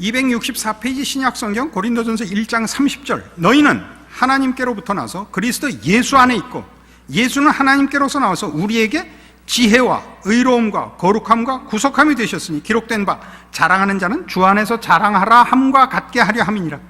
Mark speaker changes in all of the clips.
Speaker 1: 264페이지 신약성경 고린도전서 1장 30절. 너희는 하나님께로부터 나서 그리스도 예수 안에 있고 예수는 하나님께로서 나와서 우리에게 지혜와 의로움과 거룩함과 구속함이 되셨으니 기록된 바 자랑하는 자는 주 안에서 자랑하라 함과 같게 하려 함이니라.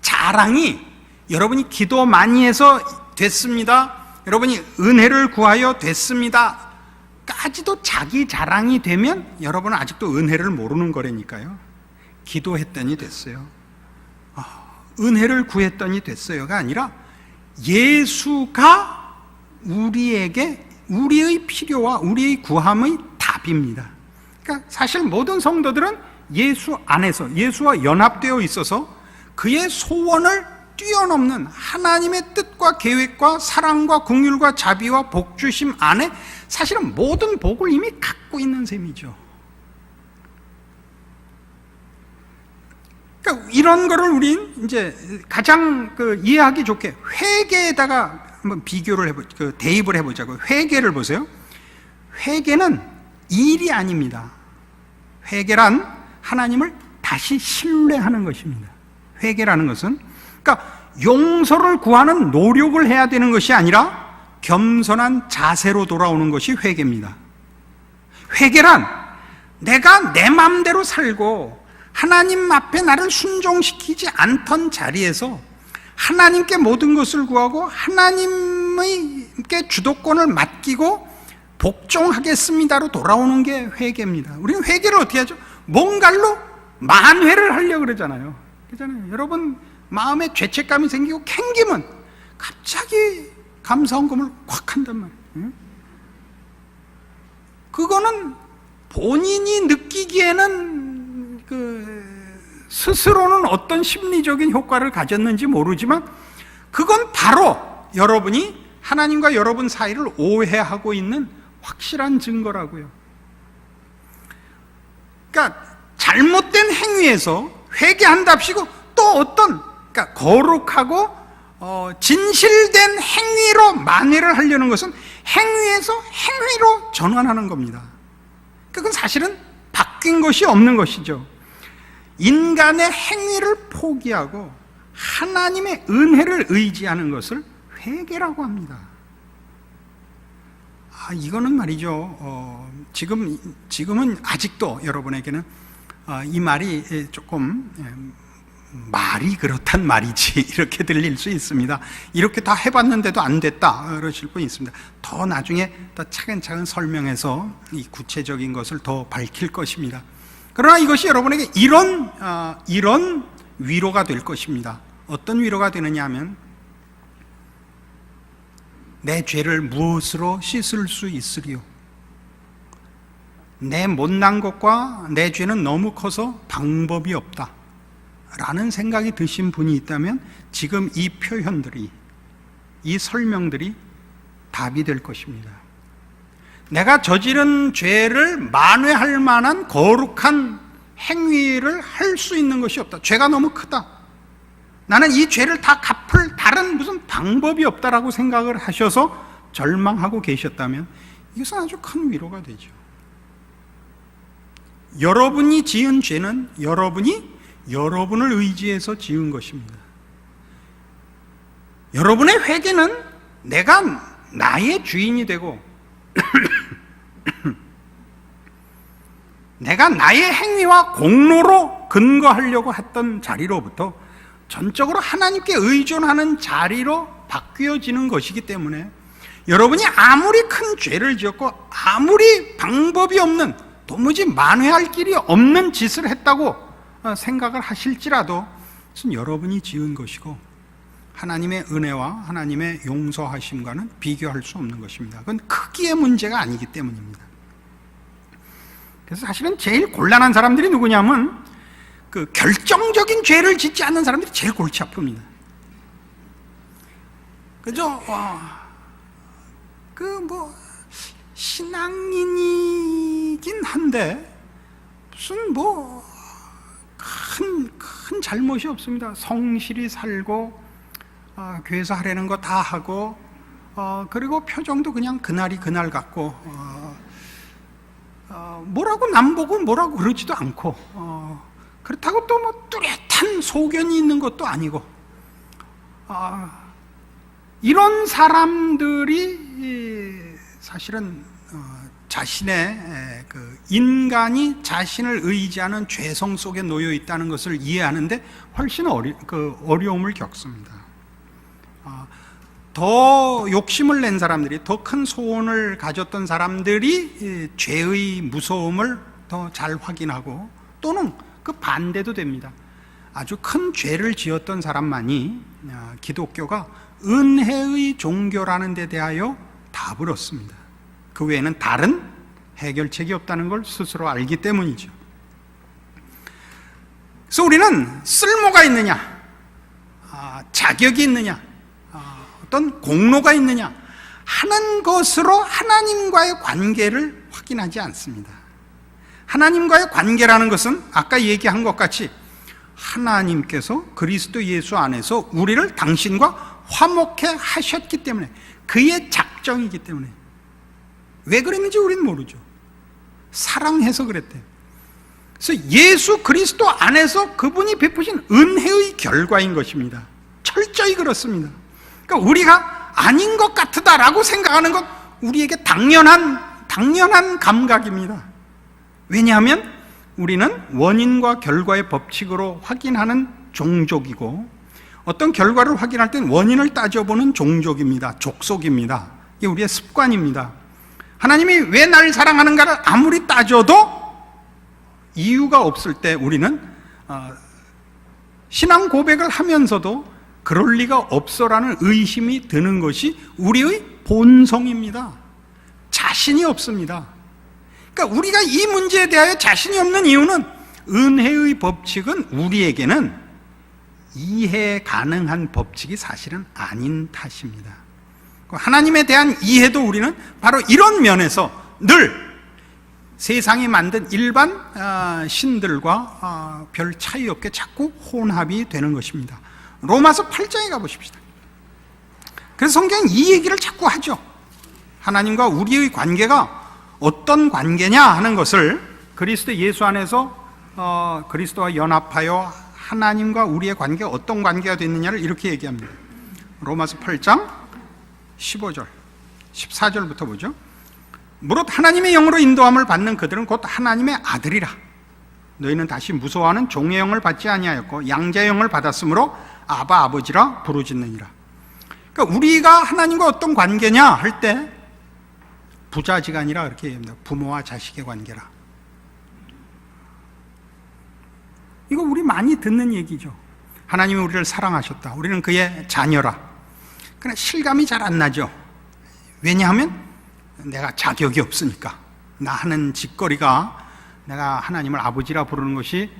Speaker 1: 자랑이 여러분이 기도 많이 해서 됐습니다. 여러분이 은혜를 구하여 됐습니다. 까지도 자기 자랑이 되면 여러분은 아직도 은혜를 모르는 거라니까요 기도했더니 됐어요. 아, 은혜를 구했더니 됐어요가 아니라 예수가 우리에게 우리의 필요와 우리의 구함의 답입니다. 그러니까 사실 모든 성도들은 예수 안에서 예수와 연합되어 있어서 그의 소원을 뛰어넘는 하나님의 뜻과 계획과 사랑과 긍휼과 자비와 복주심 안에 사실은 모든 복을 이미 갖고 있는 셈이죠. 그러니까 이런 거를 우린 이제 가장 그 이해하기 좋게 회계에다가 한번 비교를 해보, 그 대입을 해보자고. 회계를 보세요. 회계는 일이 아닙니다. 회계란 하나님을 다시 신뢰하는 것입니다. 회계라는 것은 그러니까 용서를 구하는 노력을 해야 되는 것이 아니라 겸손한 자세로 돌아오는 것이 회계입니다. 회계란 내가 내 마음대로 살고 하나님 앞에 나를 순종시키지 않던 자리에서 하나님께 모든 것을 구하고 하나님께 주도권을 맡기고 복종하겠습니다로 돌아오는 게 회개입니다. 우리는 회개를 어떻게 하죠? 뭔가로 만회를 하려고 그러잖아요. 그잖아요. 여러분 마음에 죄책감이 생기고 캥기면 갑자기 감사원금을 콱 한단 말이에요. 그거는 본인이 느끼기에는 그 스스로는 어떤 심리적인 효과를 가졌는지 모르지만 그건 바로 여러분이 하나님과 여러분 사이를 오해하고 있는 확실한 증거라고요. 그러니까 잘못된 행위에서 회개한답시고 또 어떤 그러니까 거룩하고 어, 진실된 행위로 만회를 하려는 것은 행위에서 행위로 전환하는 겁니다. 그건 사실은 바뀐 것이 없는 것이죠. 인간의 행위를 포기하고 하나님의 은혜를 의지하는 것을 회개라고 합니다. 아, 이거는 말이죠. 어, 지금 지금은 아직도 여러분에게는 어, 이 말이 조금 예, 말이 그렇단 말이지 이렇게 들릴 수 있습니다. 이렇게 다 해봤는데도 안 됐다 그러실 분 있습니다. 더 나중에 더 차근차근 설명해서 이 구체적인 것을 더 밝힐 것입니다. 그러나 이것이 여러분에게 이런 어, 이런 위로가 될 것입니다. 어떤 위로가 되느냐 하면 내 죄를 무엇으로 씻을 수 있으리요? 내 못난 것과 내 죄는 너무 커서 방법이 없다. 라는 생각이 드신 분이 있다면 지금 이 표현들이, 이 설명들이 답이 될 것입니다. 내가 저지른 죄를 만회할 만한 거룩한 행위를 할 수 있는 것이 없다. 죄가 너무 크다. 나는 이 죄를 다 갚을 다른 무슨 방법이 없다라고 생각을 하셔서 절망하고 계셨다면 이것은 아주 큰 위로가 되죠. 여러분이 지은 죄는 여러분이 여러분을 의지해서 지은 것입니다. 여러분의 회개는 내가 나의 주인이 되고 내가 나의 행위와 공로로 근거하려고 했던 자리로부터 전적으로 하나님께 의존하는 자리로 바뀌어지는 것이기 때문에 여러분이 아무리 큰 죄를 지었고 아무리 방법이 없는 도무지 만회할 길이 없는 짓을 했다고 생각을 하실지라도 그것은 여러분이 지은 것이고 하나님의 은혜와 하나님의 용서하심과는 비교할 수 없는 것입니다. 그건 크기의 문제가 아니기 때문입니다. 그래서 사실은 제일 곤란한 사람들이 누구냐면 그 결정적인 죄를 짓지 않는 사람들이 제일 골치 아픕니다. 그죠? 그 뭐 신앙인이긴 한데 무슨 뭐 큰 큰 잘못이 없습니다. 성실히 살고 어, 교회에서 하려는 거 다 하고 어, 그리고 표정도 그냥 그날이 그날 같고 어, 어, 뭐라고 남 보고 뭐라고 그러지도 않고 어, 그렇다고 또 뭐 뚜렷한 소견이 있는 것도 아니고, 아, 이런 사람들이 사실은 어, 자신의 에, 그 인간이 자신을 의지하는 죄성 속에 놓여 있다는 것을 이해하는데 훨씬 어리, 그 어려움을 겪습니다. 아, 더 욕심을 낸 사람들이 더 큰 소원을 가졌던 사람들이 이 죄의 무서움을 더 잘 확인하고 또는 그 반대도 됩니다. 아주 큰 죄를 지었던 사람만이 아, 기독교가 은혜의 종교라는 데 대하여 답을 얻습니다. 그 외에는 다른 해결책이 없다는 걸 스스로 알기 때문이죠. 그래서 우리는 쓸모가 있느냐, 아, 자격이 있느냐, 아, 어떤 공로가 있느냐 하는 것으로 하나님과의 관계를 확인하지 않습니다. 하나님과의 관계라는 것은 아까 얘기한 것 같이 하나님께서 그리스도 예수 안에서 우리를 당신과 화목해 하셨기 때문에 그의 작정이기 때문에 왜 그랬는지 우리는 모르죠. 사랑해서 그랬대요. 그래서 예수 그리스도 안에서 그분이 베푸신 은혜의 결과인 것입니다. 철저히 그렇습니다. 그러니까 우리가 아닌 것 같다라고 생각하는 것 우리에게 당연한 당연한 감각입니다. 왜냐하면 우리는 원인과 결과의 법칙으로 확인하는 종족이고 어떤 결과를 확인할 땐 원인을 따져보는 종족입니다. 족속입니다. 이게 우리의 습관입니다. 하나님이 왜날 사랑하는가를 아무리 따져도 이유가 없을 때 우리는 어, 신앙 고백을 하면서도 그럴 리가 없어라는 의심이 드는 것이 우리의 본성입니다. 자신이 없습니다. 그러니까 우리가 이 문제에 대하여 자신이 없는 이유는 은혜의 법칙은 우리에게는 이해 가능한 법칙이 사실은 아닌 탓입니다. 하나님에 대한 이해도 우리는 바로 이런 면에서 늘 세상이 만든 일반 아, 신들과 아, 별 차이 없게 자꾸 혼합이 되는 것입니다. 로마서 8장에 가보십시다. 그래서 성경은 이 얘기를 자꾸 하죠. 하나님과 우리의 관계가 어떤 관계냐 하는 것을 그리스도 예수 안에서 어, 그리스도와 연합하여 하나님과 우리의 관계가 어떤 관계가 됐느냐를 이렇게 얘기합니다. 로마서 8장 15절, 14절부터 보죠. 무릇 하나님의 영으로 인도함을 받는 그들은 곧 하나님의 아들이라. 너희는 다시 무서워하는 종의 영을 받지 아니하였고 양자의 영을 받았으므로 아바 아버지라 부르짖느니라. 그러니까 우리가 하나님과 어떤 관계냐 할 때 부자지간이라 이렇게 얘기합니다. 부모와 자식의 관계라. 이거 우리 많이 듣는 얘기죠. 하나님이 우리를 사랑하셨다. 우리는 그의 자녀라. 그러나 실감이 잘 안 나죠. 왜냐하면 내가 자격이 없으니까. 나 하는 짓거리가 내가 하나님을 아버지라 부르는 것이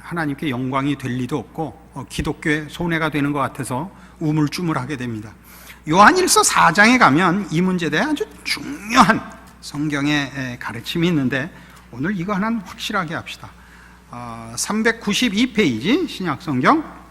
Speaker 1: 하나님께 영광이 될 리도 없고 어, 기독교에 손해가 되는 것 같아서 우물쭈물하게 됩니다. 요한일서 4장에 가면 이 문제에 대해 아주 중요한 성경의 가르침이 있는데 오늘 이거 하나는 확실하게 합시다. 392페이지 어, 신약성경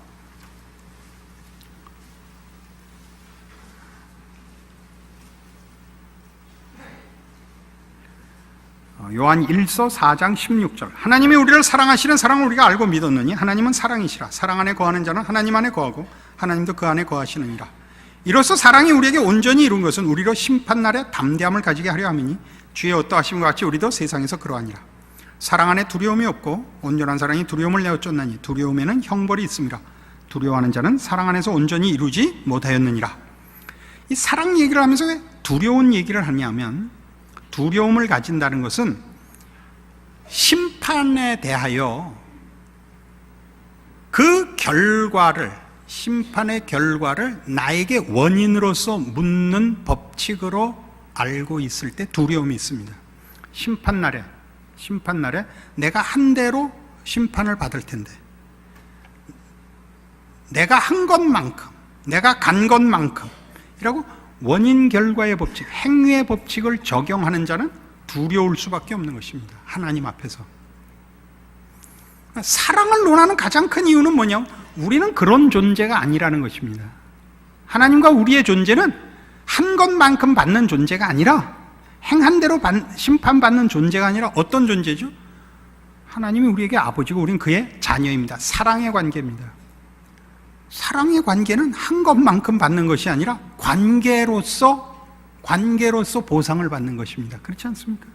Speaker 1: 요한 1서 4장 16절. 하나님이 우리를 사랑하시는 사랑을 우리가 알고 믿었느니 하나님은 사랑이시라. 사랑 안에 거하는 자는 하나님 안에 거하고 하나님도 그 안에 거하시느니라. 이로써 사랑이 우리에게 온전히 이룬 것은 우리로 심판날에 담대함을 가지게 하려 함이니 주의 어떠하심과 같이 우리도 세상에서 그러하니라. 사랑 안에 두려움이 없고 온전한 사랑이 두려움을 내어 쫓나니 두려움에는 형벌이 있습니다. 두려워하는 자는 사랑 안에서 온전히 이루지 못하였느니라. 이 사랑 얘기를 하면서 왜 두려운 얘기를 하냐면 두려움을 가진다는 것은 심판에 대하여 그 결과를 심판의 결과를 나에게 원인으로서 묻는 법칙으로 알고 있을 때 두려움이 있습니다. 심판 날에 심판 날에 내가 한 대로 심판을 받을 텐데 내가 한 것만큼 내가 간 것만큼이라고 원인 결과의 법칙, 행위의 법칙을 적용하는 자는 두려울 수밖에 없는 것입니다. 하나님 앞에서. 사랑을 논하는 가장 큰 이유는 뭐냐? 우리는 그런 존재가 아니라는 것입니다. 하나님과 우리의 존재는 한 것만큼 받는 존재가 아니라 행한 대로 심판받는 존재가 아니라 어떤 존재죠? 하나님이 우리에게 아버지고 우린 그의 자녀입니다. 사랑의 관계입니다. 사랑의 관계는 한 것만큼 받는 것이 아니라 관계로서 관계로서 보상을 받는 것입니다. 그렇지 않습니까?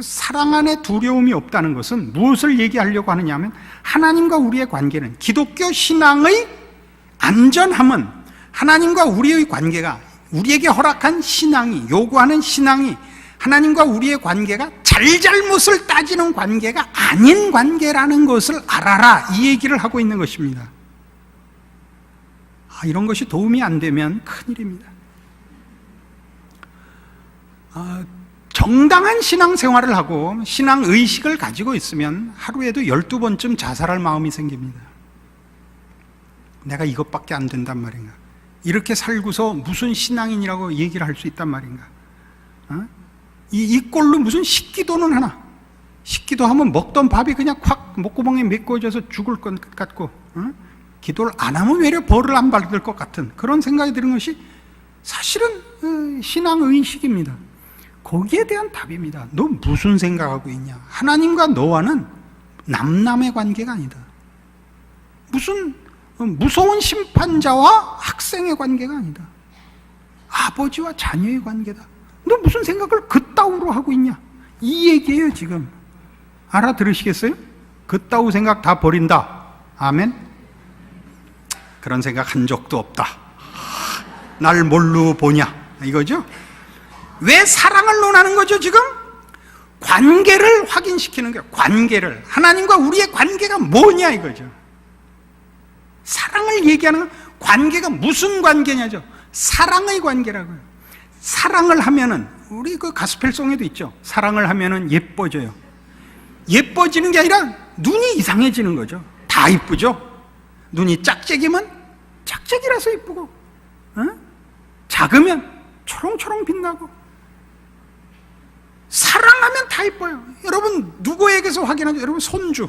Speaker 1: 사랑 안에 두려움이 없다는 것은 무엇을 얘기하려고 하느냐면 하나님과 우리의 관계는 기독교 신앙의 안전함은 하나님과 우리의 관계가 우리에게 허락한 신앙이 요구하는 신앙이 하나님과 우리의 관계가 잘잘못을 따지는 관계가 아닌 관계라는 것을 알아라 이 얘기를 하고 있는 것입니다. 아, 이런 것이 도움이 안 되면 큰일입니다. 아, 정당한 신앙생활을 하고 신앙 의식을 가지고 있으면 하루에도 12번쯤 자살할 마음이 생깁니다. 내가 이것밖에 안 된단 말인가? 이렇게 살고서 무슨 신앙인이라고 얘기를 할 수 있단 말인가? 어? 이, 이 꼴로 무슨 식기도는 하나? 식기도 하면 먹던 밥이 그냥 확 목구멍에 메꿔져서 죽을 것 같고, 어? 기도를 안 하면 외려 벌을 안 받을 것 같은 그런 생각이 드는 것이 사실은 어, 신앙 의식입니다. 거기에 대한 답입니다. 너 무슨 생각하고 있냐? 하나님과 너와는 남남의 관계가 아니다. 무슨 어, 무서운 심판자와 학생의 관계가 아니다. 아버지와 자녀의 관계다. 너 무슨 생각을 그따위로 하고 있냐? 이 얘기예요, 지금. 알아들으시겠어요? 그따위 생각 다 버린다. 아멘? 그런 생각 한 적도 없다. 날 뭘로 보냐? 이거죠? 왜 사랑을 논하는 거죠, 지금? 관계를 확인시키는 거예요. 관계를. 하나님과 우리의 관계가 뭐냐, 이거죠. 사랑을 얘기하는 건 관계가 무슨 관계냐죠. 사랑의 관계라고요. 사랑을 하면은 우리 그 가스펠송에도 있죠. 사랑을 하면은 예뻐져요. 예뻐지는 게 아니라 눈이 이상해지는 거죠. 다 이쁘죠. 눈이 짝짝이면 짝짝이라서 이쁘고, 어? 작으면 초롱초롱 빛나고, 사랑하면 다 이뻐요. 여러분 누구에게서 확인하죠? 여러분 손주.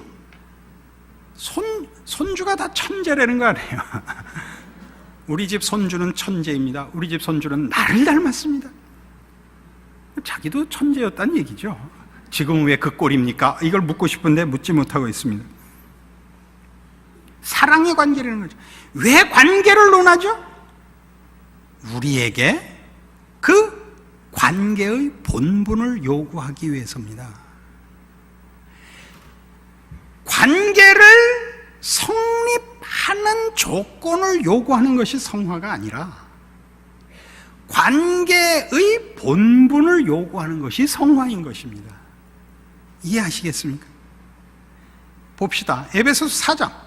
Speaker 1: 손 손주가 다 천재라는 거 아니에요? 우리 집 손주는 천재입니다. 우리 집 손주는 나를 닮았습니다. 자기도 천재였다는 얘기죠. 지금 왜 그 꼴입니까? 이걸 묻고 싶은데 묻지 못하고 있습니다. 사랑의 관계라는 거죠. 왜 관계를 논하죠? 우리에게 그 관계의 본분을 요구하기 위해서입니다. 관계를 성립하는 조건을 요구하는 것이 성화가 아니라 관계의 본분을 요구하는 것이 성화인 것입니다. 이해하시겠습니까? 봅시다. 에베소서 4장.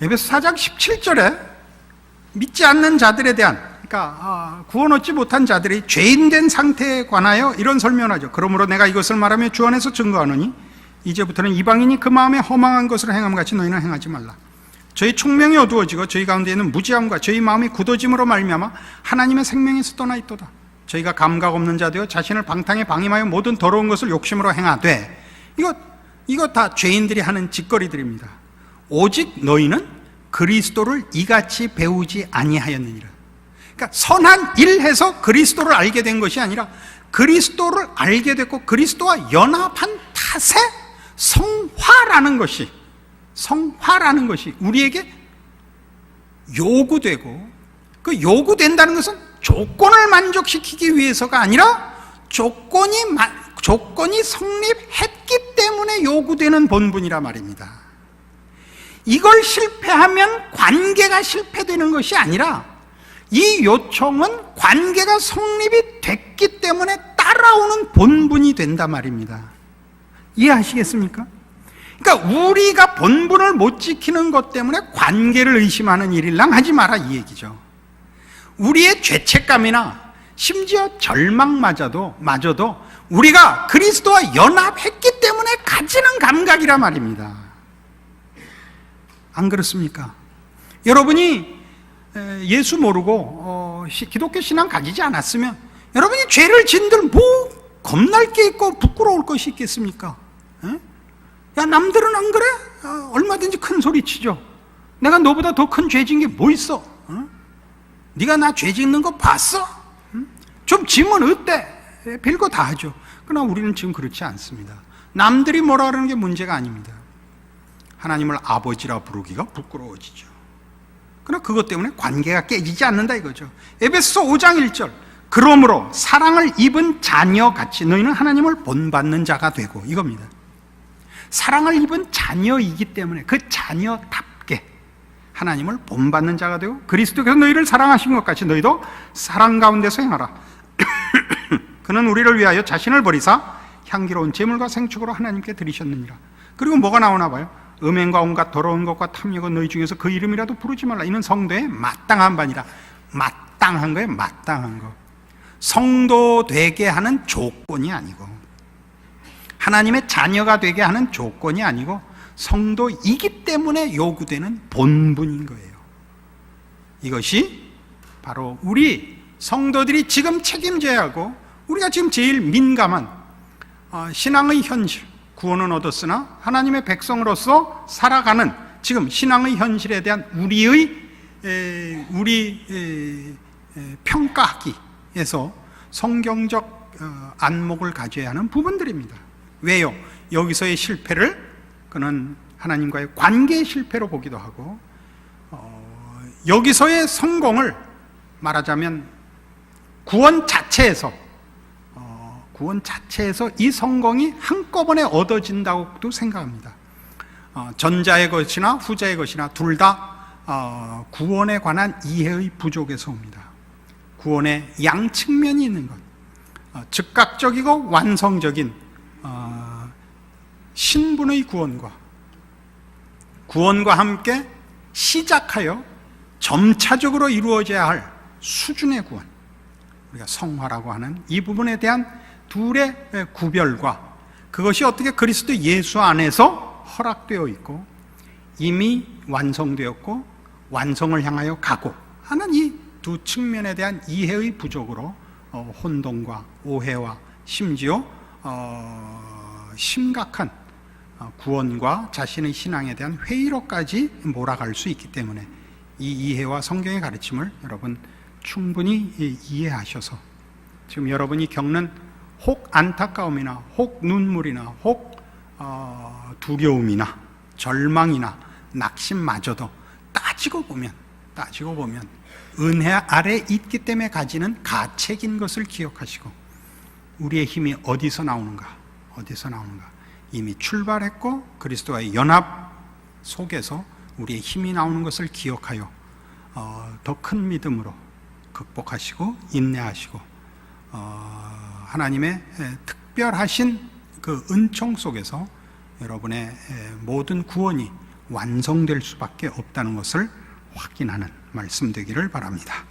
Speaker 1: 에베소 4장 17절에 믿지 않는 자들에 대한 그러니까 아, 구원 얻지 못한 자들이 죄인된 상태에 관하여 이런 설명하죠. 그러므로 내가 이것을 말하며 주 안에서 증거하노니 이제부터는 이방인이 그 마음에 허망한 것을 행함 같이 너희는 행하지 말라. 저희 총명이 어두워지고 저희 가운데에는 무지함과 저희 마음이 굳어짐으로 말미암아 하나님의 생명에서 떠나 있도다. 저희가 감각 없는 자 되어 자신을 방탕에 방임하여 모든 더러운 것을 욕심으로 행하되 이거 이거 다 죄인들이 하는 짓거리들입니다. 오직 너희는 그리스도를 이같이 배우지 아니하였느니라. 그러니까 선한 일해서 그리스도를 알게 된 것이 아니라 그리스도를 알게 됐고 그리스도와 연합한 탓에 성화라는 것이 성화라는 것이 우리에게 요구되고 그 요구된다는 것은 조건을 만족시키기 위해서가 아니라 조건이 조건이 성립했기 때문에 요구되는 본분이라 말입니다. 이걸 실패하면 관계가 실패되는 것이 아니라 이 요청은 관계가 성립이 됐기 때문에 따라오는 본분이 된다 말입니다. 이해하시겠습니까? 그러니까 우리가 본분을 못 지키는 것 때문에 관계를 의심하는 일일랑 하지 마라 이 얘기죠. 우리의 죄책감이나 심지어 절망마저도 마저도 우리가 그리스도와 연합했기 때문에 가지는 감각이라 말입니다. 안 그렇습니까? 여러분이 예수 모르고 어, 기독교 신앙 가지지 않았으면 여러분이 죄를 진들 뭐 겁날 게 있고 부끄러울 것이 있겠습니까? 에? 야 남들은 안 그래? 어, 얼마든지 큰 소리 치죠. 내가 너보다 더 큰 죄진 게 뭐 있어? 어? 네가 나 죄 짓는 거 봤어? 응? 좀 지면 어때? 예, 별거 다 하죠. 그러나 우리는 지금 그렇지 않습니다. 남들이 뭐라 그러는 게 문제가 아닙니다. 하나님을 아버지라 부르기가 부끄러워지죠. 그러나 그것 때문에 관계가 깨지지 않는다 이거죠. 에베소 5장 1절. 그러므로 사랑을 입은 자녀같이 너희는 하나님을 본받는 자가 되고 이겁니다. 사랑을 입은 자녀이기 때문에 그 자녀답게 하나님을 본받는 자가 되고 그리스도께서 너희를 사랑하신 것 같이 너희도 사랑 가운데서 행하라. 그는 우리를 위하여 자신을 버리사 향기로운 제물과 생축으로 하나님께 드리셨느니라. 그리고 뭐가 나오나 봐요? 음행과 온갖 더러운 것과 탐욕은 너희 중에서 그 이름이라도 부르지 말라. 이는 성도의 마땅한 반이라. 마땅한 거예요. 마땅한 거. 성도 되게 하는 조건이 아니고 하나님의 자녀가 되게 하는 조건이 아니고 성도이기 때문에 요구되는 본분인 거예요. 이것이 바로 우리 성도들이 지금 책임져야 하고 우리가 지금 제일 민감한 어, 신앙의 현실, 구원은 얻었으나 하나님의 백성으로서 살아가는 지금 신앙의 현실에 대한 우리의 에, 우리 에, 에, 평가하기에서 성경적 어, 안목을 가져야 하는 부분들입니다. 왜요? 여기서의 실패를 그는 하나님과의 관계 실패로 보기도 하고 어, 여기서의 성공을 말하자면 구원 자체에서 어, 구원 자체에서 이 성공이 한꺼번에 얻어진다고도 생각합니다. 어, 전자의 것이나 후자의 것이나 둘다 어, 구원에 관한 이해의 부족에서 옵니다. 구원의 양 측면이 있는 것, 어, 즉각적이고 완성적인 어, 신분의 구원과 구원과 함께 시작하여 점차적으로 이루어져야 할 수준의 구원, 우리가 성화라고 하는 이 부분에 대한 둘의 구별과 그것이 어떻게 그리스도 예수 안에서 허락되어 있고 이미 완성되었고 완성을 향하여 가고 하는 이 두 측면에 대한 이해의 부족으로 어, 혼동과 오해와 심지어 어, 심각한 어, 구원과 자신의 신앙에 대한 회의로까지 몰아갈 수 있기 때문에 이 이해와 성경의 가르침을 여러분 충분히 이해하셔서 지금 여러분이 겪는 혹 안타까움이나 혹 눈물이나 혹 어, 두려움이나 절망이나 낙심마저도 따지고 보면 따지고 보면 은혜 아래 있기 때문에 가지는 가책인 것을 기억하시고 우리의 힘이 어디서 나오는가 어디서 나오는가. 이미 출발했고 그리스도와의 연합 속에서 우리의 힘이 나오는 것을 기억하여 어, 더 큰 믿음으로 극복하시고 인내하시고 어, 하나님의 에, 특별하신 그 은총 속에서 여러분의 에, 모든 구원이 완성될 수밖에 없다는 것을 확인하는 말씀 되기를 바랍니다.